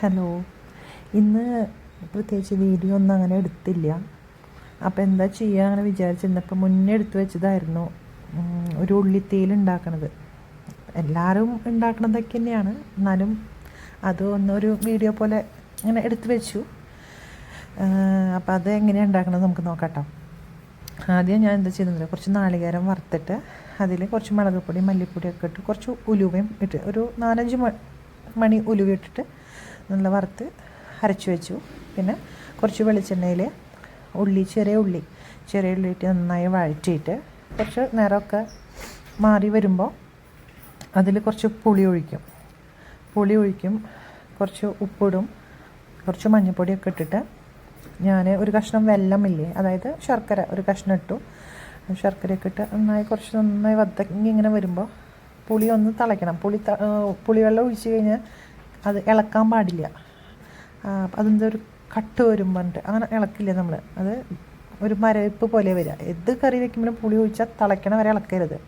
Hello. ഇന്ന് പ്രത്യേകിച്ച് video ഒന്നും അങ്ങനെ എടുത്തില്ല. അപ്പോൾ എന്താ ചെയ്യുക അങ്ങനെ വിചാരിച്ചിരുന്നപ്പോൾ മുന്നേ എടുത്തു വെച്ചതായിരുന്നു. ഒരു ഉള്ളിത്തേൽ ഉണ്ടാക്കണത്. എല്ലാവരും ഉണ്ടാക്കണതൊക്കെ തന്നെയാണ്. എന്നാലും അത് ഒന്നൊരു വീഡിയോ പോലെ ഇങ്ങനെ എടുത്തു വെച്ചു. അപ്പോൾ അത് എങ്ങനെയാണ് ഉണ്ടാക്കണത് നമുക്ക് നോക്കാം ആദ്യം ഞാൻ എന്താ ചെയ്യുന്നത്? കുറച്ച് നാളികേരം വറുത്തിട്ട് അതിൽ കുറച്ച് മുളക് പൊടി മല്ലിപ്പൊടിയൊക്കെ ഇട്ട് കുറച്ച് ഉലുവയും ഇട്ട് ഒരു നാലഞ്ച് മണി ഉലുവ ഇട്ടിട്ട് നല്ല വറുത്ത് അരച്ച് വെച്ചു. പിന്നെ കുറച്ച് വെളിച്ചെണ്ണയിൽ ഉള്ളി ചെറിയ ഉള്ളി ചെറിയ ഉള്ളി ഇട്ട് നന്നായി വഴറ്റിയിട്ട് കുറച്ച് നേരമൊക്കെ മാറി വരുമ്പോൾ അതിൽ കുറച്ച് പുളി ഒഴിക്കും. പുളി ഒഴിക്കും കുറച്ച് ഉപ്പിടും കുറച്ച് മഞ്ഞൾപ്പൊടിയൊക്കെ ഇട്ടിട്ട് ഞാൻ ഒരു കഷ്ണം വെല്ലമില്ലേ അതായത് ശർക്കര ഒരു കഷ്ണം ഇട്ടു. ശർക്കരയൊക്കെ ഇട്ട് നന്നായി കുറച്ച് നന്നായി വതങ്ങി ഇങ്ങനെ വരുമ്പോൾ പുളി ഒന്ന് തിളയ്ക്കണം. പുളി പുളിവെള്ളം ഒഴിച്ച് കഴിഞ്ഞാൽ അത് ഇളക്കാൻ പാടില്ല. അതിന്റെ ഒരു കട്ട് വരും പറഞ്ഞിട്ട്. അങ്ങനെ ഇളക്കില്ല നമ്മൾ അത് ഒരു മരവിപ്പ് പോലെ വരിക എന്ത് കറി വെക്കുമ്പോഴും പുളി ഒഴിച്ചാൽ തിളയ്ക്കണ വരെ ഇളക്കരുത്.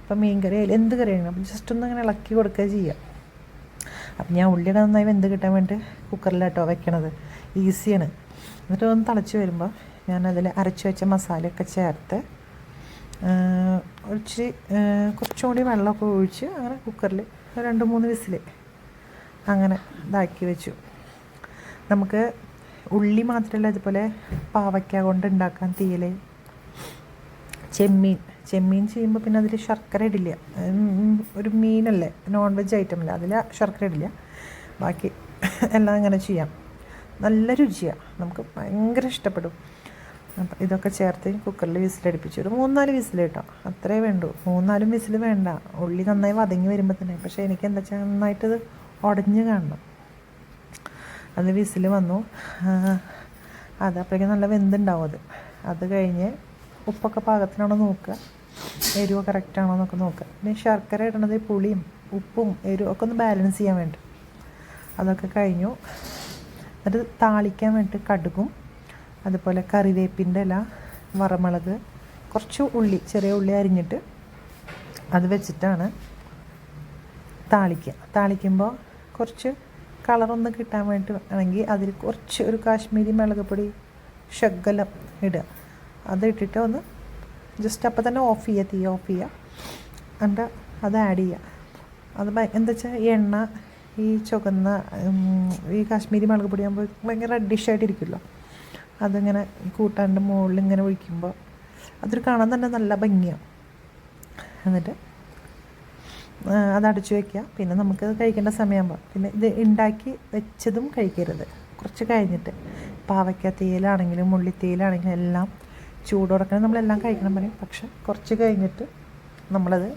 ഇപ്പം മീൻ കറി അതിൽ എന്ത് കറി ആണെങ്കിലും അപ്പം ജസ്റ്റ് ഒന്ന് അങ്ങനെ ഇളക്കി കൊടുക്കുക ചെയ്യുക അപ്പം ഞാൻ ഉള്ളിയുടെ നന്നായി വെന്ത് കിട്ടാൻ വേണ്ടി കുക്കറിലാട്ടോ വെക്കണത്. ഈസിയാണ്. എന്നിട്ട് ഒന്ന് തിളച്ച് വരുമ്പോൾ ഞാൻ അതിൽ അരച്ച് വെച്ച മസാലയൊക്കെ ചേർത്ത് ഒഴിച്ച് കുറച്ചും കൂടി വെള്ളമൊക്കെ ഒഴിച്ച് അങ്ങനെ കുക്കറിൽ രണ്ട് മൂന്ന് വിസിൽ അങ്ങനെ ഇതാക്കി വെച്ചു. നമുക്ക് ഉള്ളി മാത്രമല്ല ഇതുപോലെ പാവയ്ക്ക കൊണ്ട് ഉണ്ടാക്കാൻ തീയൽ ചെമ്മീൻ. ചെമ്മീൻ ചെയ്യുമ്പോൾ പിന്നെ അതിൽ ശർക്കര ഇടില്ല. ഒരു മീനല്ലേ നോൺ വെജ് ഐറ്റം അല്ലേ അതിൽ ശർക്കര ഇടില്ല. ബാക്കി എല്ലാം അങ്ങനെ ചെയ്യാം. നല്ല രുചിയാണ് നമുക്ക് ഭയങ്കര ഇഷ്ടപ്പെടും. അപ്പം ഇതൊക്കെ ചേർത്ത് കുക്കറിൽ വിസിലടിപ്പിച്ചു. ഒരു മൂന്നാൽ വിസിൽ കേട്ടോ. അത്രേ വേണ്ടൂ. മൂന്നാലും വിസിൽ വേണ്ട. ഉള്ളി നന്നായി വതങ്ങി വരുമ്പോൾ തന്നെ. പക്ഷേ എനിക്ക് എന്താ വെച്ചാൽ നന്നായിട്ടത് ഉടഞ്ഞ് കാണണം. അത് വിസിൽ വന്നു. അത് അപ്പോഴേക്കും നല്ല വെന്തുണ്ടാവും അത്. അത് കഴിഞ്ഞ് ഉപ്പൊക്കെ പാകത്തിനാണോ നോക്കുക. എരിവ് കറക്റ്റാണോ എന്നൊക്കെ നോക്കുക. പിന്നെ ശർക്കര ഇടണത് പുളിയും ഉപ്പും എരിവും ഒക്കെ ഒന്ന് ബാലൻസ് ചെയ്യാൻ വേണ്ടി. അതൊക്കെ കഴിഞ്ഞു. എന്നിട്ട് താളിക്കാൻ വേണ്ടി കടുകും അതുപോലെ കറിവേപ്പിന്റെ ഇല വറമുളക് കുറച്ച് ഉള്ളി ചെറിയ ഉള്ളി അരിഞ്ഞിട്ട് അത് വെച്ചിട്ടാണ് താളിക്കുക. താളിക്കുമ്പോൾ കുറച്ച് കളറൊന്ന് കിട്ടാൻ വേണ്ടി ആണെങ്കിൽ അതിൽ കുറച്ച് ഒരു കാശ്മീരി മുളക് പൊടി ശകലം ഇടുക. അത് ഇട്ടിട്ട് ഒന്ന് ജസ്റ്റ് അപ്പം തന്നെ ഓഫ് ചെയ്യുക തീ ഓഫ് ചെയ്യുക. എന്നിട്ട് അത് ആഡ് ചെയ്യുക. അത് എന്താ വെച്ചാൽ എണ്ണ ഈ ചുവന്ന ഈ കാശ്മീരി മുളക് പൊടി ആകുമ്പോൾ ഭയങ്കര റെഡിഷായിട്ടിരിക്കുമല്ലോ അതിങ്ങനെ കൂട്ടാണ്ട് മുകളിൽ ഇങ്ങനെ ഒഴിക്കുമ്പോൾ അതൊരു കാണാൻ തന്നെ നല്ല ഭംഗിയാണ് എന്നിട്ട് അത് അടച്ചു വയ്ക്കുക പിന്നെ നമുക്ക് കഴിക്കേണ്ട സമയമാകുമ്പോൾ പിന്നെ ഇത് ഉണ്ടാക്കി വെച്ചതും കഴിക്കരുത്. കുറച്ച് കഴിഞ്ഞിട്ട് പാവയ്ക്ക തേയിലാണെങ്കിലും മുള്ളിത്തേയിലാണെങ്കിലും എല്ലാം ചൂടുറക്കണം നമ്മളെല്ലാം കഴിക്കണം പറയും. പക്ഷെ കുറച്ച് കഴിഞ്ഞിട്ട് നമ്മളത്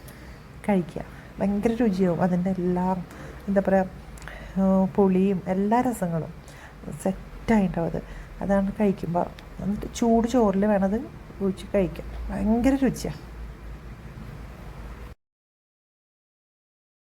കഴിക്കുക. ഭയങ്കര രുചിയാവും. അതിന്റെ എല്ലാം എന്താ പറയുക പുളിയും എല്ലാ രസങ്ങളും സെറ്റായിട്ടുണ്ടാവും അത്. അതാണ് കഴിക്കുമ്പോൾ. എന്നിട്ട് ചൂട് ചോറിൽ വേണത് ഒഴിച്ച് കഴിക്കാം ഭയങ്കര രുചിയാണ്